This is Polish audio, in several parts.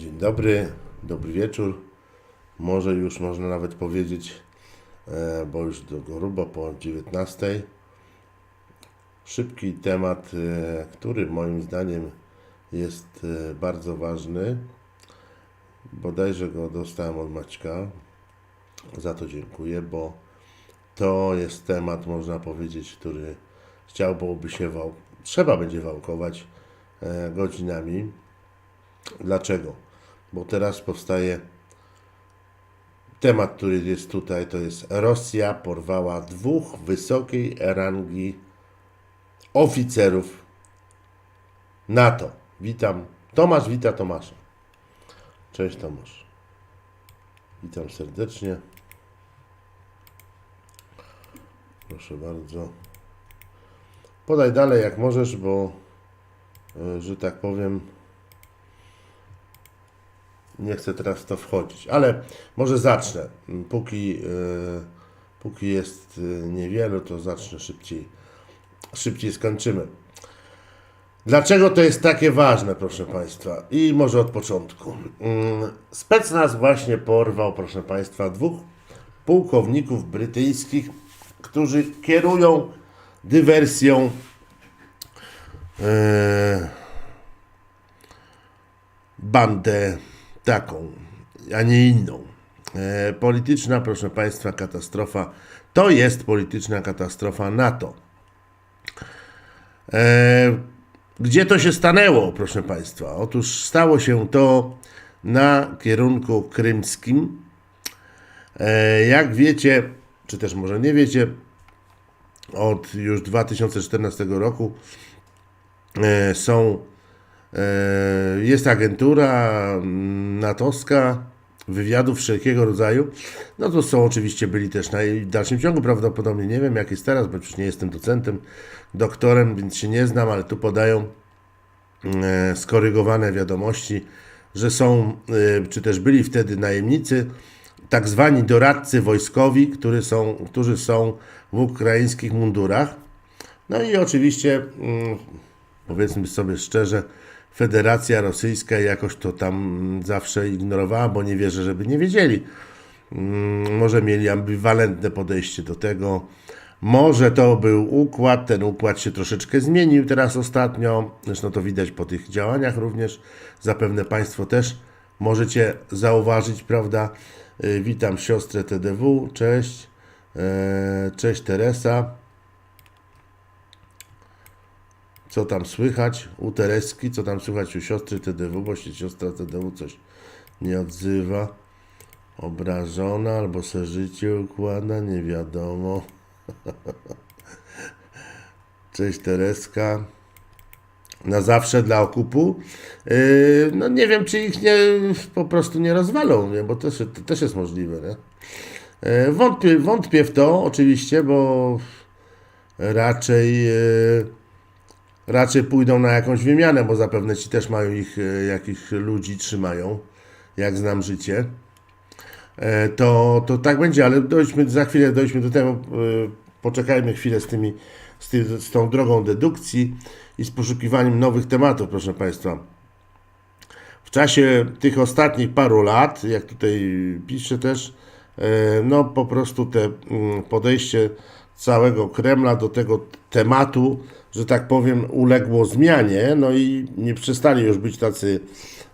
Dzień dobry, dobry wieczór. Może już można nawet powiedzieć, e, bo już do grubo po 19. Szybki temat, e, który moim zdaniem jest e, bardzo ważny. Bodajże go dostałem od Maćka. Za to dziękuję, bo to jest temat, można powiedzieć, który chciałby się wał... trzeba będzie wałkować godzinami. Dlaczego? Bo teraz powstaje temat, który jest tutaj, to jest Rosja porwała dwóch wysokiej rangi oficerów NATO. Witam. Tomasz, wita Tomasza. Cześć Tomasz. Witam serdecznie. Proszę bardzo. Podaj dalej jak możesz, bo, e, że tak powiem, nie chcę teraz w to wchodzić, ale może zacznę. Póki, e, póki jest e, niewiele, to zacznę szybciej. Szybciej skończymy. Dlaczego to jest takie ważne, proszę Państwa? I może od początku. Mm, Specnaz właśnie porwał, proszę Państwa, dwóch pułkowników brytyjskich, którzy kierują dywersją e, bandę taką, a nie inną. E, polityczna, proszę Państwa, katastrofa to jest polityczna katastrofa NATO. E, gdzie to się stanęło, proszę Państwa? Otóż stało się to na kierunku krymskim. E, jak wiecie, czy też może nie wiecie, od już 2014 roku e, są Jest agentura mm, natowska, wywiadów wszelkiego rodzaju. No to są oczywiście byli też na dalszym ciągu, prawdopodobnie nie wiem jak jest teraz, bo przecież nie jestem docentem, doktorem, więc się nie znam, ale tu podają e, skorygowane wiadomości, że są, e, czy też byli wtedy najemnicy, tak zwani doradcy wojskowi, którzy są, którzy są w ukraińskich mundurach. No i oczywiście, mm, powiedzmy sobie szczerze, Federacja Rosyjska jakoś to tam zawsze ignorowała, bo nie wierzę, żeby nie wiedzieli. Mm, Może mieli ambiwalentne podejście do tego. Może to był układ, ten układ się troszeczkę zmienił teraz ostatnio. Zresztą to widać po tych działaniach również. Zapewne Państwo też możecie zauważyć, prawda? Y, Witam siostrę TDW, cześć. E, Cześć Teresa. Co tam słychać u Tereski? Co tam słychać u siostry TDW? Bo się siostra TDW coś nie odzywa. Obrażona albo se życie układa, nie wiadomo. Cześć Tereska. Na zawsze dla okupu. Yy, no nie wiem, czy ich nie, po prostu nie rozwalą, nie? bo się, to też jest możliwe. Nie? Yy, wątpię, wątpię w to oczywiście, bo raczej... Yy, raczej pójdą na jakąś wymianę, bo zapewne ci też mają ich, e, jakich ludzi trzymają, jak znam życie. E, To, to tak będzie, ale dojdźmy, za chwilę dojdźmy do tego, e, poczekajmy chwilę z, tymi, z, ty, z tą drogą dedukcji i z poszukiwaniem nowych tematów, proszę Państwa. W czasie tych ostatnich paru lat, jak tutaj piszę też, no po prostu te mm, podejście całego Kremla do tego tematu, że tak powiem, uległo zmianie, no i nie przestali już być tacy,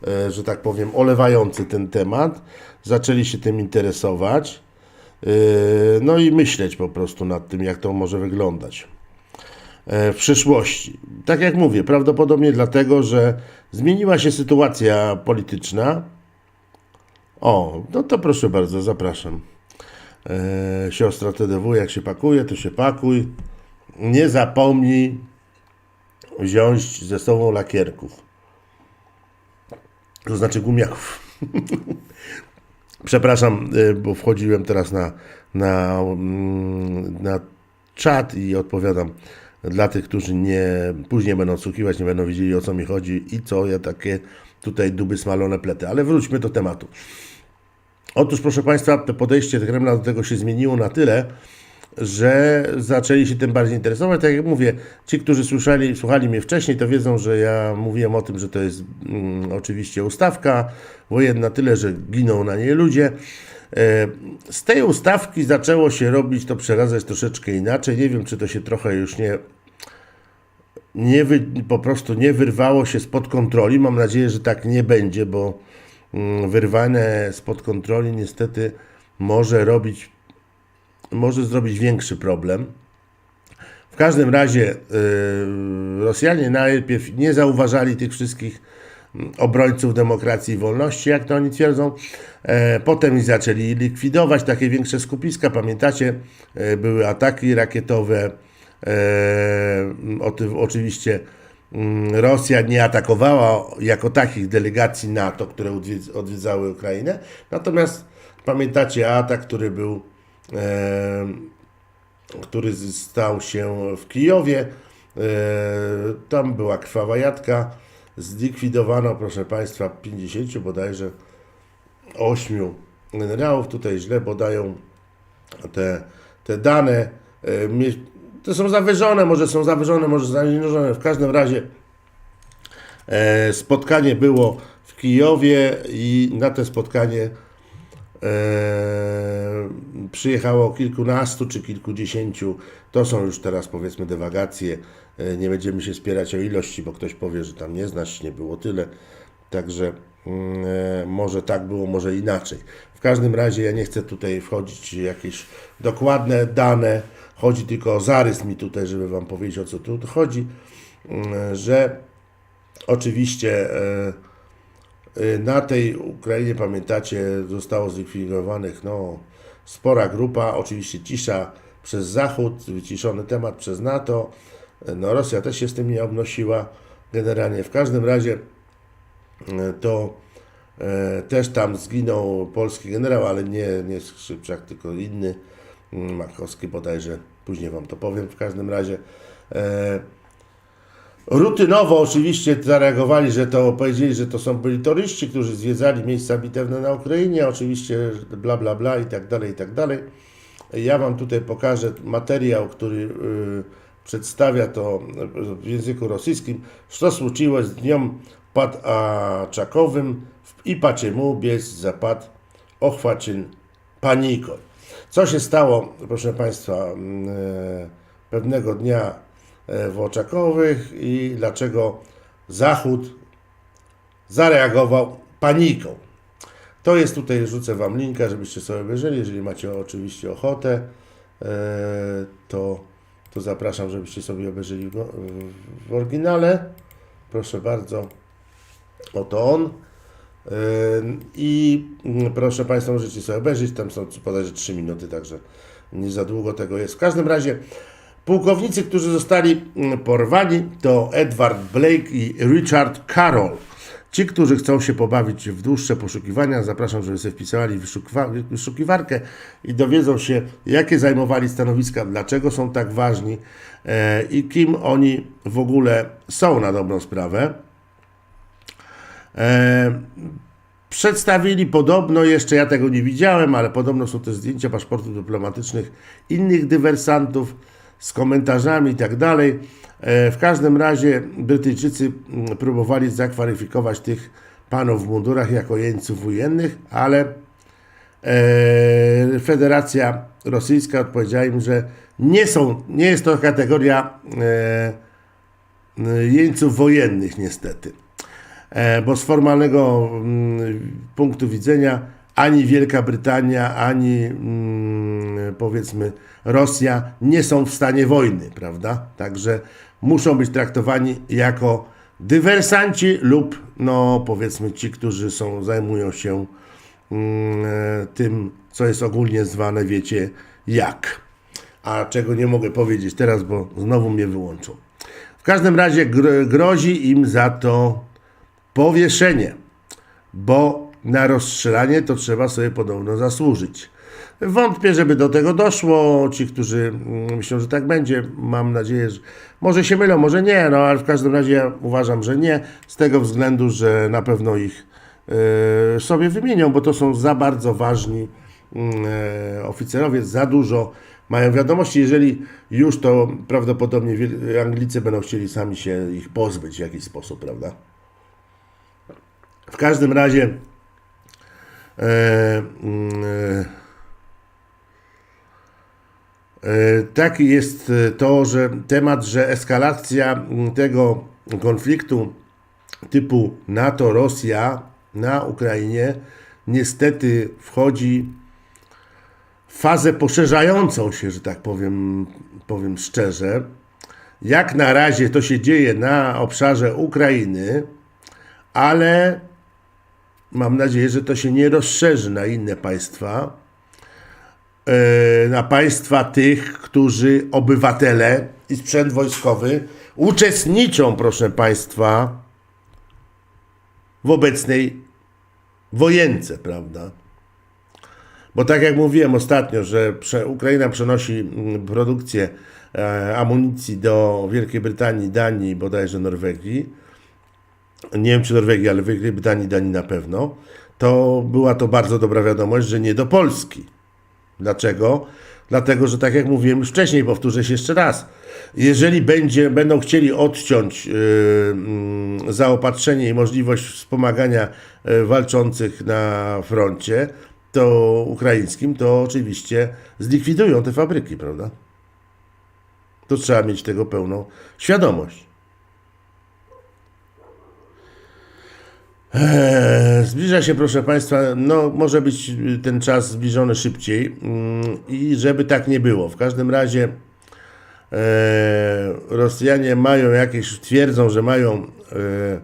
e, że tak powiem, olewający ten temat, zaczęli się tym interesować, e, no i myśleć po prostu nad tym, jak to może wyglądać e, w przyszłości. Tak jak mówię, prawdopodobnie dlatego, że zmieniła się sytuacja polityczna. O, no to proszę bardzo, zapraszam. E, siostra TDW, jak się pakuje, to się pakuj. Nie zapomnij wziąć ze sobą lakierków. To znaczy gumiaków. Przepraszam, y, bo wchodziłem teraz na, na, mm, na czat i odpowiadam dla tych, którzy nie, później będą słuchiwać, nie będą wiedzieli o co mi chodzi i co ja takie tutaj duby smalone plety. Ale wróćmy do tematu. Otóż, proszę Państwa, to podejście Kremla do tego się zmieniło na tyle, że zaczęli się tym bardziej interesować. Tak jak mówię, ci, którzy słyszeli, słuchali mnie wcześniej, to wiedzą, że ja mówiłem o tym, że to jest mm, oczywiście ustawka wojenna, tyle, że giną na niej ludzie. E, Z tej ustawki zaczęło się robić to przeradzać troszeczkę inaczej. Nie wiem, czy to się trochę już nie nie wy, po prostu nie wyrwało się spod kontroli. Mam nadzieję, że tak nie będzie, bo wyrwane spod kontroli niestety może robić, może zrobić większy problem. W każdym razie yy, Rosjanie najpierw nie zauważali tych wszystkich mm, obrońców demokracji i wolności, jak to oni twierdzą. E, potem ich zaczęli likwidować, takie większe skupiska. Pamiętacie, e, były ataki rakietowe. E, oczywiście mm, Rosja nie atakowała jako takich delegacji NATO, które odwiedz- odwiedzały Ukrainę. Natomiast pamiętacie atak, który był e, który stał się w Kijowie. E, Tam była krwawa jadka. Zlikwidowano, proszę Państwa, 50 bodajże 8 generałów. Tutaj źle podają te, te dane. E, To są zawyżone, może są zawyżone, może zaniżone. W każdym razie e, spotkanie było w Kijowie i na to spotkanie e, przyjechało kilkunastu czy kilkudziesięciu. To są już teraz powiedzmy dywagacje. E, nie będziemy się spierać o ilości, bo ktoś powie, że tam nie znasz, nie było tyle. Także mm, e, może tak było, może inaczej. W każdym razie ja nie chcę tutaj wchodzić w jakieś dokładne dane. Chodzi tylko o zarys mi tutaj, żeby Wam powiedzieć o co tu chodzi, Mm, że oczywiście e, Y, Na tej Ukrainie, pamiętacie, zostało zlikwidowanych no, spora grupa, oczywiście cisza przez Zachód, wyciszony temat przez NATO. Y, No, Rosja też się z tym nie obnosiła generalnie. W każdym razie to e, też tam zginął polski generał, ale nie, nie Skrzypczak, tylko inny, mm, Makowski bodajże, później Wam to powiem. W każdym razie e, Rutynowo oczywiście zareagowali, że to powiedzieli, że to są byli turyści, którzy zwiedzali miejsca bitewne na Ukrainie, oczywiście bla bla bla i tak dalej, i tak dalej. Ja Wam tutaj pokażę materiał, który y, przedstawia to w języku rosyjskim. Co случилось z dniem Padaczakowym i почему без запад охвачен paniką. Co się stało, proszę Państwa, mm, e, pewnego dnia e, w Oczakowych i dlaczego Zachód zareagował paniką. To jest tutaj, rzucę Wam linka, żebyście sobie obejrzeli, jeżeli macie oczywiście ochotę, e, to, to zapraszam, żebyście sobie obejrzeli w oryginale. Proszę bardzo, oto on. I mm, proszę Państwa, możecie sobie obejrzeć, tam są bodajże 3 minuty, także nie za długo tego jest. W każdym razie pułkownicy, którzy zostali mm, porwani to Edward Blake i Richard Carroll. Ci, którzy chcą się pobawić w dłuższe poszukiwania, zapraszam, żeby sobie wpisali wyszukiwa- wyszukiwarkę i dowiedzą się, jakie zajmowali stanowiska, dlaczego są tak ważni e, i kim oni w ogóle są na dobrą sprawę. E, przedstawili podobno, jeszcze ja tego nie widziałem, ale podobno są też zdjęcia paszportów dyplomatycznych innych dywersantów z komentarzami i tak dalej. E, w każdym razie Brytyjczycy mm, próbowali zakwalifikować tych panów w mundurach jako jeńców wojennych, ale e, Federacja Rosyjska odpowiedziała im, że nie są, nie jest to kategoria e, jeńców wojennych niestety. E, bo z formalnego mm, punktu widzenia ani Wielka Brytania, ani mm, powiedzmy Rosja nie są w stanie wojny, prawda? Także muszą być traktowani jako dywersanci lub no powiedzmy ci, którzy są, zajmują się mm, e, tym, co jest ogólnie zwane, wiecie, jak. A czego nie mogę powiedzieć teraz, bo znowu mnie wyłączą. W każdym razie gro- grozi im za to powieszenie, bo na rozstrzelanie to trzeba sobie podobno zasłużyć. Wątpię, żeby do tego doszło. Ci, którzy mm, myślą, że tak będzie, mam nadzieję, że może się mylą, może nie, no ale w każdym razie ja uważam, że nie, z tego względu, że na pewno ich e, sobie wymienią, bo to są za bardzo ważni mm, e, oficerowie, za dużo mają wiadomości. Jeżeli już, to prawdopodobnie Anglicy będą chcieli sami się ich pozbyć w jakiś sposób, prawda? W każdym razie e, mm, e, E, Taki jest to, że temat, że eskalacja tego konfliktu typu NATO-Rosja na Ukrainie niestety wchodzi w fazę poszerzającą się, że tak powiem, powiem szczerze. Jak na razie to się dzieje na obszarze Ukrainy, ale mam nadzieję, że to się nie rozszerzy na inne państwa e, na państwa tych, którzy obywatele i sprzęt wojskowy uczestniczą, proszę państwa, w obecnej wojence, prawda? Bo tak jak mówiłem ostatnio, że Ukraina przenosi mm, produkcję e, amunicji do Wielkiej Brytanii, Danii, bodajże Norwegii, nie wiem czy Norwegii, ale Wielkiej Brytanii, Danii na pewno, to była to bardzo dobra wiadomość, że nie do Polski. Dlaczego? Dlatego, że tak jak mówiłem już wcześniej, powtórzę się jeszcze raz, jeżeli będzie, będą chcieli odciąć yy, mm, zaopatrzenie i możliwość wspomagania yy, walczących na froncie, to ukraińskim, to oczywiście zlikwidują te fabryki, prawda? To trzeba mieć tego pełną świadomość. Eee, Zbliża się, proszę Państwa, no może być ten czas zbliżony szybciej mm, i żeby tak nie było. W każdym razie e, Rosjanie mają jakieś, twierdzą, że mają e,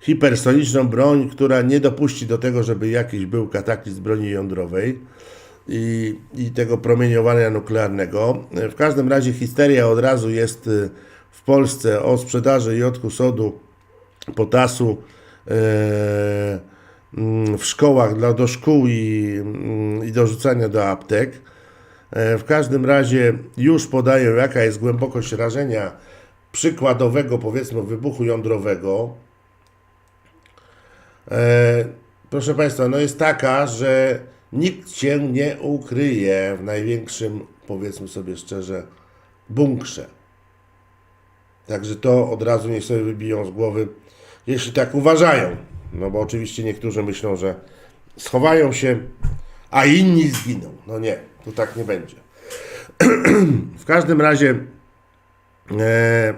hipersoniczną broń, która nie dopuści do tego, żeby jakiś był kataklizm broni jądrowej i, i tego promieniowania nuklearnego. E, W każdym razie histeria od razu jest e, w Polsce o sprzedaży jodku sodu, potasu w szkołach, dla, do szkół i, mm, i do rzucania do aptek. E, W każdym razie już podają, jaka jest głębokość rażenia przykładowego, powiedzmy, wybuchu jądrowego. E, proszę Państwa, no jest taka, że nikt się nie ukryje w największym, powiedzmy sobie szczerze, bunkrze. Także to od razu niech sobie wybiją z głowy, jeśli tak uważają. No bo oczywiście niektórzy myślą, że schowają się, a inni zginą. No nie, tu tak nie będzie. w każdym razie e,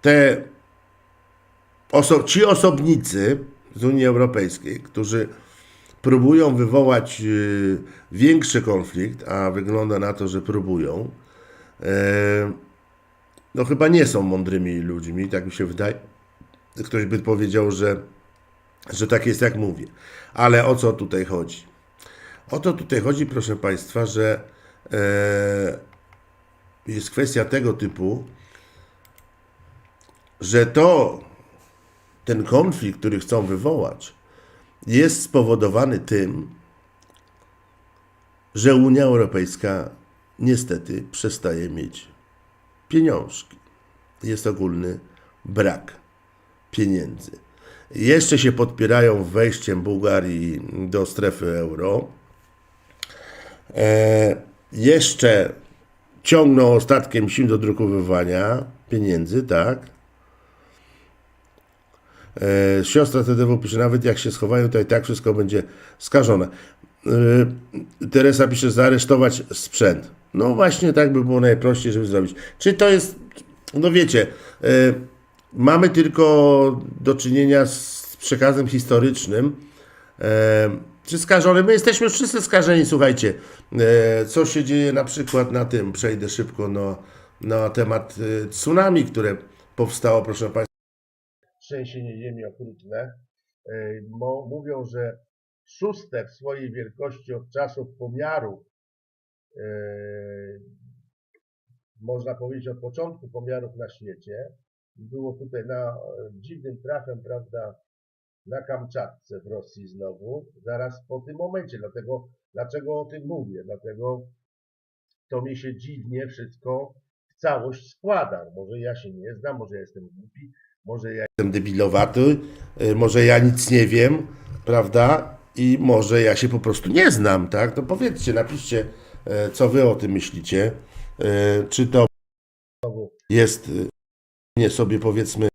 te oso- ci osobnicy z Unii Europejskiej, którzy próbują wywołać y, większy konflikt, a wygląda na to, że próbują, e, no chyba nie są mądrymi ludźmi, tak mi się wydaje. Ktoś by powiedział, że, że tak jest, jak mówię. Ale o co tutaj chodzi? O to tutaj chodzi, proszę Państwa, że e, jest kwestia tego typu, że to, ten konflikt, który chcą wywołać, jest spowodowany tym, że Unia Europejska niestety przestaje mieć pieniążki. Jest ogólny brak pieniędzy. Jeszcze się podpierają wejściem Bułgarii do strefy euro. E, jeszcze ciągną ostatkiem sił do drukowywania pieniędzy, tak? E, siostra TDW pisze, nawet jak się schowają, to i tak wszystko będzie skażone. E, Teresa pisze, zaaresztować sprzęt. No właśnie tak by było najprościej, żeby zrobić. Czy to jest, no wiecie, e, mamy tylko do czynienia z przekazem historycznym, e, czy skażony? My jesteśmy wszyscy skażeni, słuchajcie. E, co się dzieje na przykład na tym, przejdę szybko na, na temat e, tsunami, które powstało, proszę Państwa trzęsienie ziemi okrutne. E, Mówią, że szóste w swojej wielkości od czasów pomiaru, e, można powiedzieć od początku pomiarów na świecie, było tutaj na e, dziwnym trafem, prawda, na Kamczatce w Rosji znowu, zaraz po tym momencie. Dlatego, dlaczego o tym mówię? Dlatego to mi się dziwnie wszystko w całość składa. Może ja się nie znam, może ja jestem głupi, może ja jestem debilowaty, y, może ja nic nie wiem, prawda? I może ja się po prostu nie znam, tak? To powiedzcie, napiszcie e, co wy o tym myślicie. E, Czy to jest e, nie sobie powiedzmy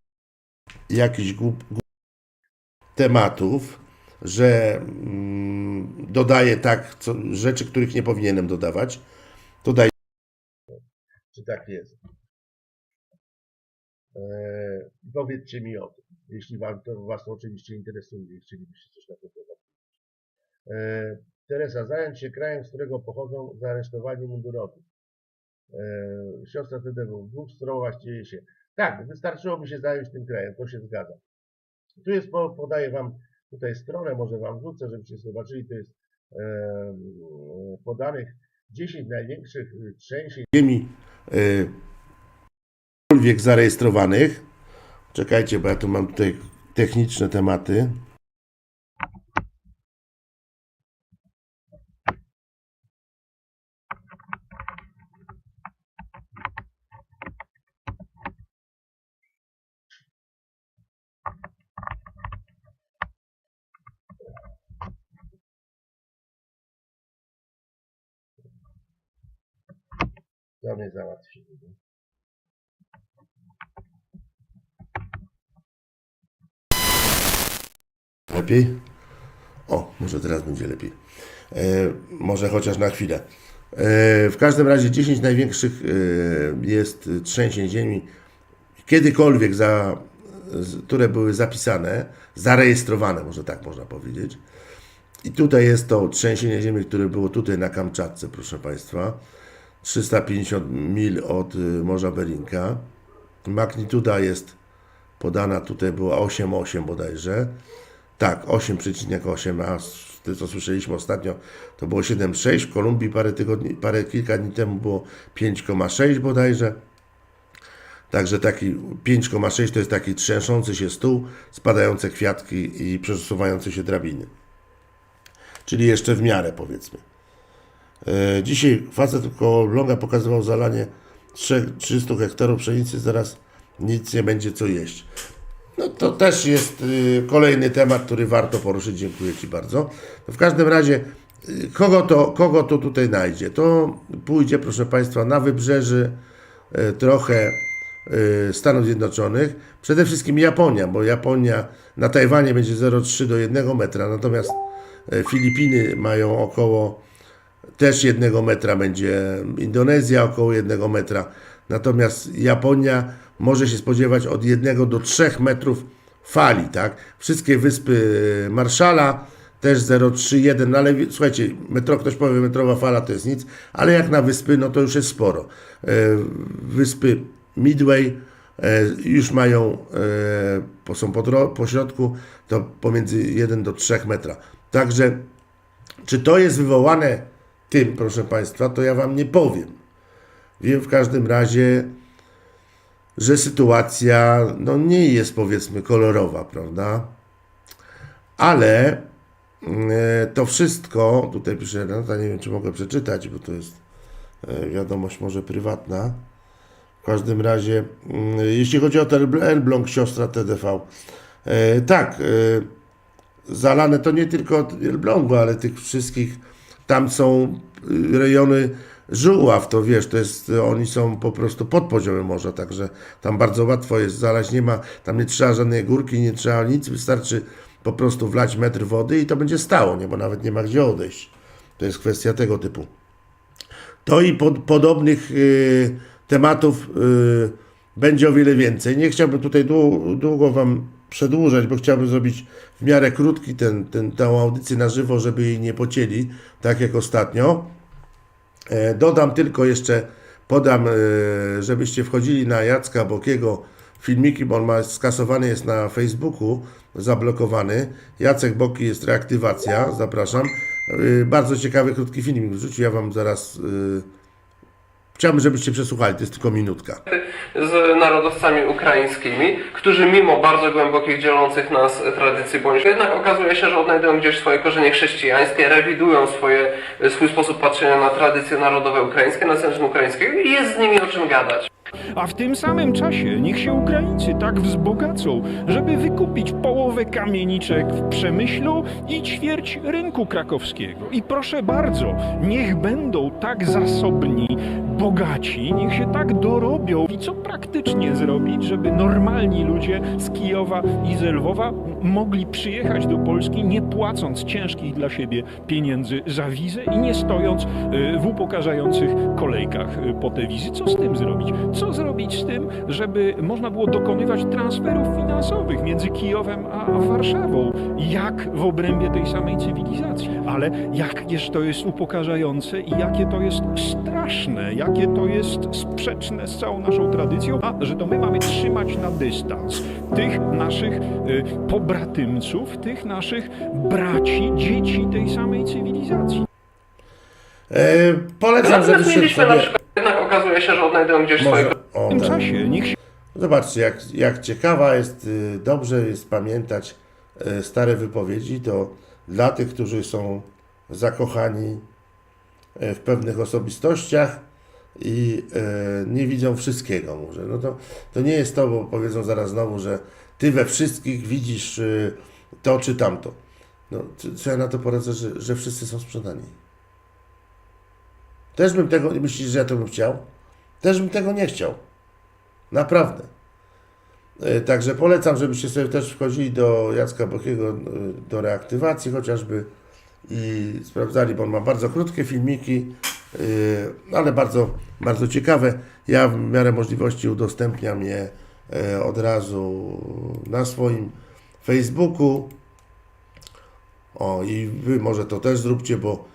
jakiś głup, głup tematów, że mm, dodaję tak co, rzeczy, których nie powinienem dodawać. To daj. Czy tak jest? Eee, powiedzcie mi o tym, jeśli wam to was to oczywiście interesuje i chcielibyście coś na ten temat. Eee, Teresa, zająć się krajem, z którego pochodzą zaaresztowani mundurowi. Eee, siostra TDW, w dwóch stronach dzieje się. Tak, wystarczyłoby się zająć tym krajem, to się zgadza. Tu jest, po- podaję wam tutaj stronę, może wam wrzucę, żebyście zobaczyli, to jest em, podanych 10 największych y, trzęsień ziemi cokolwiek zarejestrowanych. Czekajcie, bo ja tu mam tutaj techniczne tematy. Załatwi. Lepiej? O, może teraz będzie lepiej. E, może chociaż na chwilę. E, w każdym razie 10 największych e, jest trzęsień ziemi kiedykolwiek, za, które były zapisane, zarejestrowane, może tak można powiedzieć. I tutaj jest to trzęsienie ziemi, które było tutaj na Kamczatce, proszę Państwa. 350 mil od y, Morza Berinka. Magnituda jest podana, tutaj była 8,8 bodajże. Tak, 8,8, a tym co słyszeliśmy ostatnio, to było 7,6. W Kolumbii parę tygodni, parę, kilka dni temu było 5,6 bodajże. Także taki 5,6 to jest taki trzęszący się stół, spadające kwiatki i przesuwające się drabiny. Czyli jeszcze w miarę powiedzmy. E, Dzisiaj facet koło Longa pokazywał zalanie 3 300 hektarów pszenicy, zaraz nic nie będzie co jeść. No to też jest y, kolejny temat, który warto poruszyć. Dziękuję Ci bardzo. No w każdym razie, y, kogo to, kogo to tutaj znajdzie? To pójdzie, proszę Państwa, na wybrzeży y, trochę y, Stanów Zjednoczonych. Przede wszystkim Japonia, bo Japonia na Tajwanie będzie 0,3 do 1 metra, natomiast y, Filipiny mają około też jednego metra będzie Indonezja około jednego metra. Natomiast Japonia może się spodziewać od jednego do 3 metrów fali, tak? Wszystkie wyspy Marszala też 0,31, no ale słuchajcie, metro, ktoś powie metrowa fala to jest nic, ale jak na wyspy, no to już jest sporo. E, Wyspy Midway e, już mają, e, są po środku, to pomiędzy 1 do 3 metra. Także czy to jest wywołane tym, proszę Państwa, to ja Wam nie powiem. Wiem w każdym razie, że sytuacja no, nie jest powiedzmy kolorowa, prawda? Ale mm, e, to wszystko, tutaj pisze Renata, nie wiem czy mogę przeczytać, bo to jest e, wiadomość może prywatna. W każdym razie, mm, jeśli chodzi o ten Elbląg, siostra TDV, e, tak, zalane to nie tylko Elblągu, ale tych wszystkich, tam są y, rejony żuław, to wiesz, to jest, oni są po prostu pod poziomem morza, także tam bardzo łatwo jest zalać, nie ma, tam nie trzeba żadnej górki, nie trzeba nic, wystarczy po prostu wlać metr wody i to będzie stało, nie, bo nawet nie ma gdzie odejść. To jest kwestia tego typu. To i pod, podobnych y, tematów y, będzie o wiele więcej. Nie chciałbym tutaj dłu- długo Wam przedłużać, bo chciałbym zrobić w miarę krótki ten, ten, tę audycję na żywo, żeby jej nie pocięli, tak jak ostatnio. E, Dodam tylko jeszcze, podam, e, żebyście wchodzili na Jacka Bokiego filmiki, bo on ma skasowany jest na Facebooku, zablokowany. Jacek Boki jest reaktywacja, zapraszam. E, Bardzo ciekawy, krótki filmik wrzucił, ja Wam zaraz... Chciałbym, żebyście przesłuchali, to jest tylko minutka. z narodowcami ukraińskimi, którzy mimo bardzo głębokich dzielących nas tradycji bądź jednak okazuje się, że odnajdują gdzieś swoje korzenie chrześcijańskie, rewidują swoje, swój sposób patrzenia na tradycje narodowe ukraińskie, nacjonalizmu ukraińskiego i jest z nimi o czym gadać. A w tym samym czasie niech się Ukraińcy tak wzbogacą, żeby wykupić połowę kamieniczek w Przemyślu i ćwierć rynku krakowskiego. I proszę bardzo, niech będą tak zasobni, bogaci, niech się tak dorobią. I co praktycznie zrobić, żeby normalni ludzie z Kijowa i z Lwowa mogli przyjechać do Polski, nie płacąc ciężkich dla siebie pieniędzy za wizę i nie stojąc y, w upokarzających kolejkach y, po te wizy. Co z tym zrobić? Co zrobić z tym, żeby można było dokonywać transferów finansowych między Kijowem a Warszawą? Jak w obrębie tej samej cywilizacji? Ale jakież to jest upokarzające i jakie to jest straszne, jakie to jest sprzeczne z całą naszą tradycją, a że to my mamy trzymać na dystans tych naszych y, pobratymców, tych naszych braci, dzieci tej samej cywilizacji. E, polecam, Natomiast żebyście mieliśmy na sobie... przykład, jednak okazuje się, że odnajdują gdzieś Może, o, W tym tak. czasie niech się Zobaczcie, jak, jak ciekawa jest, y, dobrze jest pamiętać y, stare wypowiedzi, to dla tych, którzy są zakochani y, w pewnych osobistościach i y, nie widzą wszystkiego, może. No to, to nie jest to, bo powiedzą zaraz znowu, że ty we wszystkich widzisz y, to czy tamto. No, co- ja na to poradzę, że, że wszyscy są sprzedani. Też bym tego, myślisz, że ja to bym chciał? Też bym tego nie chciał. Naprawdę. E, Także polecam, żebyście sobie też wchodzili do Jacka Bokiego, e, do reaktywacji chociażby i sprawdzali, bo on ma bardzo krótkie filmiki, ale bardzo, bardzo ciekawe. Ja w miarę możliwości udostępniam je od razu na swoim Facebooku. O, i wy może to też zróbcie, bo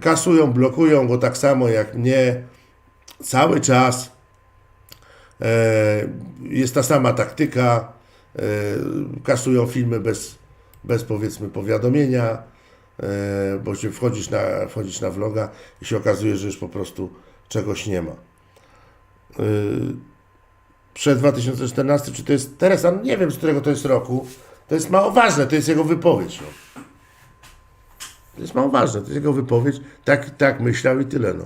kasują, blokują go tak samo jak mnie cały czas. E, Jest ta sama taktyka. e, Kasują filmy bez, bez powiedzmy powiadomienia, e, bo się wchodzisz na, wchodzisz na vloga i się okazuje, że już po prostu czegoś nie ma. Przed 2014, czy to jest Teresa, no nie wiem z którego to jest roku, to jest mało ważne, to jest jego wypowiedź. No. To jest mało ważne, to jest jego wypowiedź, tak, tak myślał i tyle. No.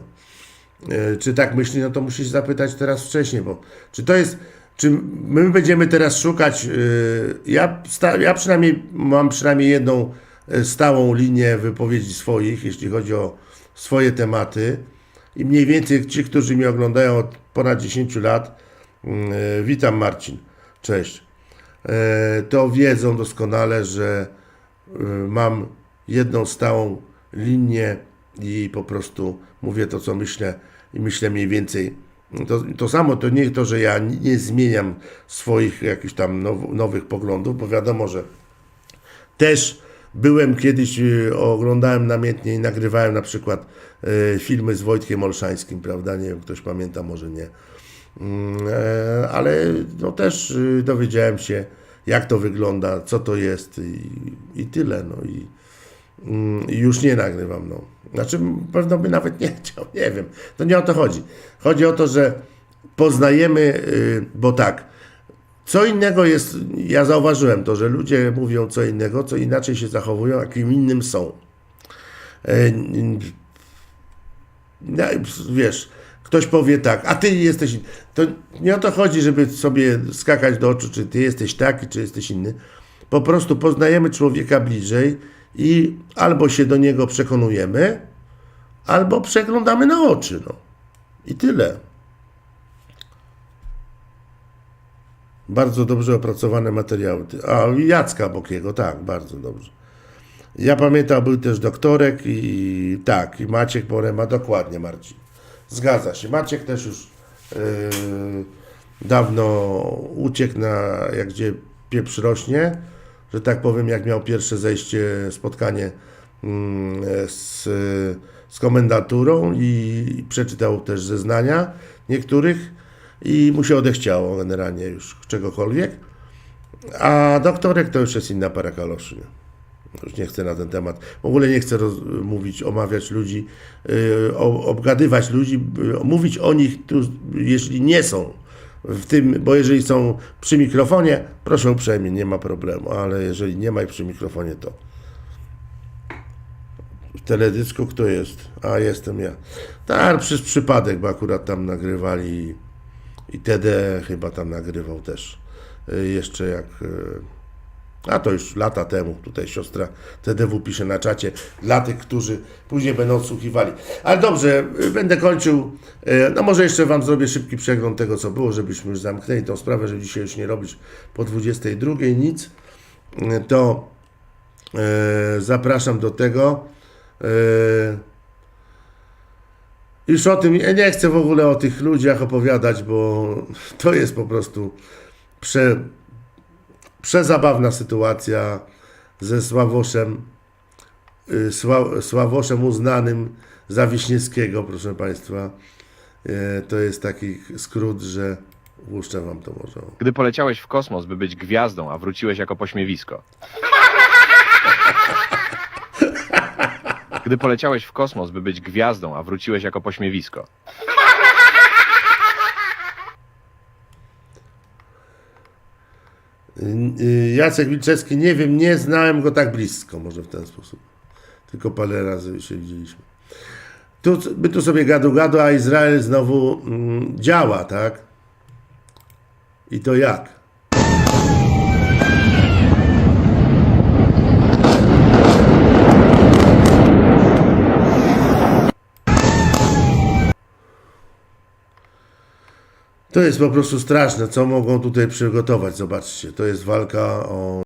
E, czy tak myśli, no to musisz zapytać teraz wcześniej, bo czy to jest, czy my będziemy teraz szukać, e, ja, sta, ja przynajmniej mam przynajmniej jedną e, stałą linię wypowiedzi swoich, jeśli chodzi o swoje tematy i mniej więcej ci, którzy mnie oglądają od ponad 10 lat, witam Marcin, cześć, E, to wiedzą doskonale, że e, mam jedną stałą linię i po prostu mówię to, co myślę i myślę mniej więcej. To, to samo, to nie to, że ja nie zmieniam swoich jakichś tam now, nowych poglądów, bo wiadomo, że też byłem kiedyś, oglądałem namiętnie i nagrywałem na przykład y, filmy z Wojtkiem Olszańskim, prawda? Nie wiem, ktoś pamięta, może nie. Mm, e, ale no też y, dowiedziałem się, jak to wygląda, co to jest i, i tyle. No i, mm, i już nie nagrywam. No. Znaczy, pewno by nawet nie chciał, nie wiem. To nie o to chodzi. Chodzi o to, że poznajemy, y, bo tak, co innego jest, ja zauważyłem to, że ludzie mówią co innego, co inaczej się zachowują, a kim innym są. E, no, wiesz, ktoś powie tak, a ty jesteś. To nie o to chodzi, żeby sobie skakać do oczu, czy ty jesteś taki, czy jesteś inny. Po prostu poznajemy człowieka bliżej i albo się do niego przekonujemy, albo przeglądamy na oczy. No. I tyle. Bardzo dobrze opracowane materiały. A Jacka Bokiego, tak, bardzo dobrze. Ja pamiętam, był też doktorek i tak, i Maciek Porema, dokładnie Marcin. Zgadza się. Maciek też już yy, dawno uciekł na, jak gdzie pieprz rośnie, że tak powiem, jak miał pierwsze zejście, spotkanie mm, z, z komendaturą i przeczytał też zeznania niektórych i mu się odechciało generalnie już czegokolwiek. A doktorek to już jest inna para kaloszy. Już nie chcę na ten temat. W ogóle nie chcę mówić, omawiać ludzi, yy, obgadywać ludzi, yy, mówić o nich, tu, jeśli nie są w tym, bo jeżeli są przy mikrofonie, proszę uprzejmie, nie ma problemu, ale jeżeli nie ma ich przy mikrofonie, to w teledysku kto jest? A, jestem ja. Tak, przez przypadek, bo akurat tam nagrywali i, I TD chyba tam nagrywał też. Y, Jeszcze jak. A to już lata temu. Tutaj siostra TDW pisze na czacie. Dla tych, którzy później będą odsłuchiwali. Ale dobrze, y, będę kończył. Y, No może jeszcze Wam zrobię szybki przegląd tego, co było, żebyśmy już zamknęli tą sprawę, żeby dzisiaj już nie robić po 22 nic. Y, To zapraszam do tego. Już o tym, nie chcę w ogóle o tych ludziach opowiadać, bo to jest po prostu prze, przezabawna sytuacja ze Sławoszem, y, Sła, Sławoszem uznanym za Wiśniewskiego, proszę Państwa. E, To jest taki skrót, że puszczę Wam to może. Gdy poleciałeś w kosmos, by być gwiazdą, a wróciłeś jako pośmiewisko. Gdy poleciałeś w kosmos, by być gwiazdą, a wróciłeś jako pośmiewisko. Y, Jacek Wilczewski, nie wiem, nie znałem go tak blisko, może w ten sposób. Tylko parę razy się widzieliśmy. Tu, my tu sobie gadu gadu, a Izrael znowu mm, działa, tak? I to jak? To jest po prostu straszne, co mogą tutaj przygotować. Zobaczcie, to jest walka o